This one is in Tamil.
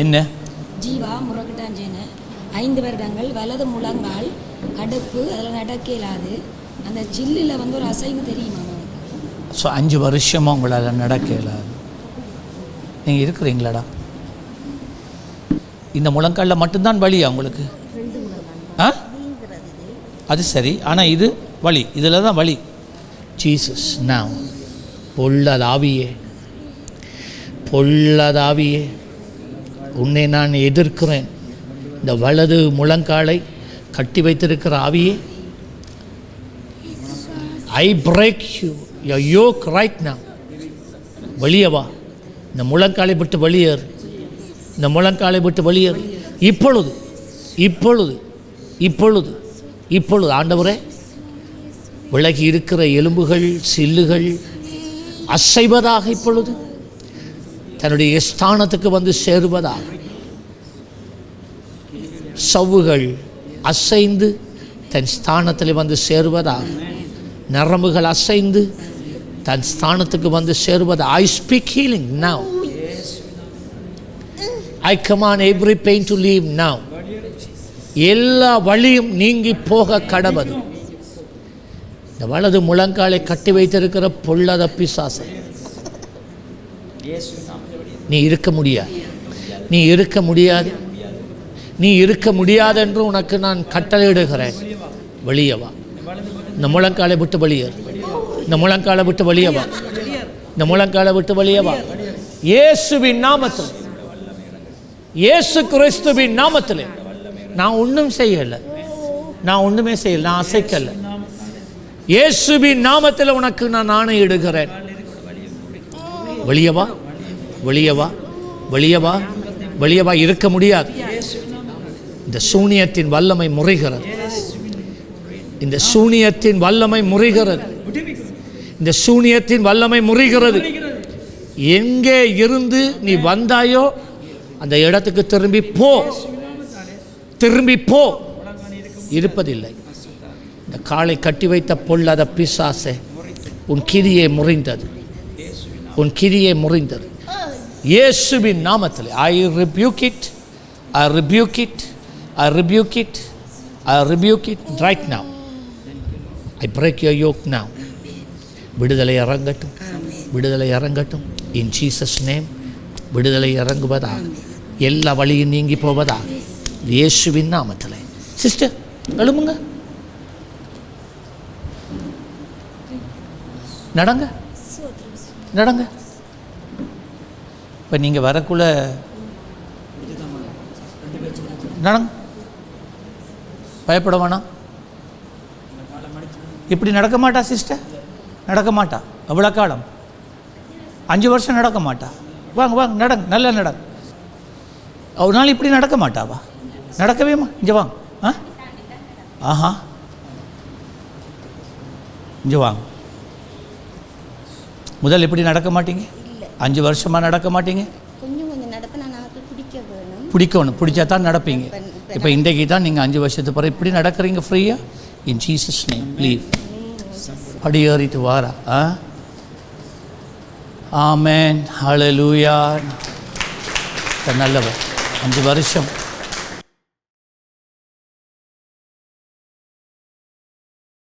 என்ன? ஜீவா முறக்கட்டாஞ்சேன ஐந்து வருடங்கள் வலது முழங்கால் கடுப்பு அதில் நடக்க இயலாது அந்த ஜில்லில் வந்து ஒரு அசைவு தெரியுமா ஸோ அஞ்சு வருஷமாக உங்களால் நடக்க இயலாது நீங்கள் இருக்கிறீங்களாடா? இந்த முழங்காலில் மட்டும்தான் வலியா உங்களுக்கு? ஆ? அது சரி ஆனால் இது வலி. இதில் தான் வலி. ஜீசஸ் நான் பொல்லதாவியே. பொல்லதாவியே. உன்னை நான் எதிர்க்கிறேன். இந்த வலது முழங்காலை கட்டி வைத்திருக்கிற ஆவியே I break you yoke right நான் வெளியே வா. இந்த முழங்காலை விட்டு வெளியேறு இந்த முழங்காலை விட்டு வெளியேறு இப்பொழுது இப்பொழுது இப்பொழுது இப்பொழுது ஆண்டவரே விலகி இருக்கிற எலும்புகள் சில்லுகள் அசைவதாக இப்பொழுது தன்னுடைய ஸ்தானத்துக்கு வந்து சேருவதாக சவ்வுகள் அசைந்து தன் ஸ்தானத்தில் வந்து சேருவதாக நரம்புகள் அசைந்து தன் ஸ்தானத்துக்கு வந்து சேருவது I speak healing now I command every pain to leave now எல்லா வழியும் நீங்கி போக கடவது இந்த வலது முழங்காலை கட்டி வைத்திருக்கிற பொல்லாத பிசாசை. நீ இருக்க முடியாது. நீ இருக்க முடியாது. நீ இருக்க முடியாதென்று உனக்கு நான் கட்டளையிடுகிறேன். வெளியே வா. இந்த முழங்காலை விட்டு வெளியேறு இந்த முழங்காலை விட்டு வெளியே வா. இந்த முழங்காலை விட்டு வெளியே வா. இயேசுவின் நாமத்தில். இயேசு கிறிஸ்துவின் நாமத்தில். நான் ஒன்றும் செய்யலை. நான் ஒன்றுமே செய்யலை. நான் அசைக்கலை. இயேசுவின் நாமத்தில் உனக்கு நான் ஆணையிடுகிறேன். வெளியவா வெளியவா வெளியவா வெளியவா இருக்க முடியாது. இந்த சூனியத்தின் வல்லமை முறைகிறது. இந்த சூனியத்தின் வல்லமை முறைகிறது. இந்த சூனியத்தின் வல்லமை முறிகிறது. எங்கே இருந்து நீ வந்தாயோ அந்த இடத்துக்கு திரும்பி போ. திரும்பி போ. இருப்பதில்லை. இந்த காலை கட்டி வைத்த பொல்லாத பிசாசே உன் கிரியை முறிந்தது. உன் கிரியை முறிந்தது. இயேசுவின் நாமத்தில். I rebuke it I rebuke it I rebuke it I rebuke it right now. I break your yoke now. விடுதலை இறங்கட்டும் விடுதலை இறங்கட்டும் இன் ஜீசஸ் நேம் விடுதலை இறங்குவதாக. எல்லா வழியும் நீங்கி போவதாக. இயேசுவின் நாமத்தில். சிஸ்டர் எழுமுங்க நடங்க. நடங்க. இப்போ நீங்கள் வரக்குள்ள நடங்க பயப்பட வேணாம். இப்படி நடக்க மாட்டா சிஸ்டர் நடக்க மாட்டா. அவ்வளோ காலம். அஞ்சு வருஷம் நடக்க மாட்டா. வாங்க வாங்க நடங்க. நல்லா நடங்க. ஒரு நாள் இப்படி நடக்க மாட்டாவா? நடக்கவேமா இங்கே வாங்க. ஆ? ஆஹா. இங்கே வாங்க. முதல் இப்படி நடக்க மாட்டீங்க? அஞ்சு வருஷமாக நடக்க மாட்டீங்க? கொஞ்சம் கொஞ்சம் நடத்தினா நமக்கு பிடிக்க வேணும். பிடிக்கணும் பிடிச்சா தான் நடப்பீங்க. இப்போ இன்றைக்கு தான் நீங்கள் அஞ்சு வருஷத்துக்கு பிறகு இப்படி நடக்கிறீங்க ஃப்ரீயாக இன் ஜீசஸ் நேம் லீவ் படி ஏறிட்டு வாரா. ஆ? ஆமேன் ஹalleluya நல்லவர். அஞ்சு வருஷம்.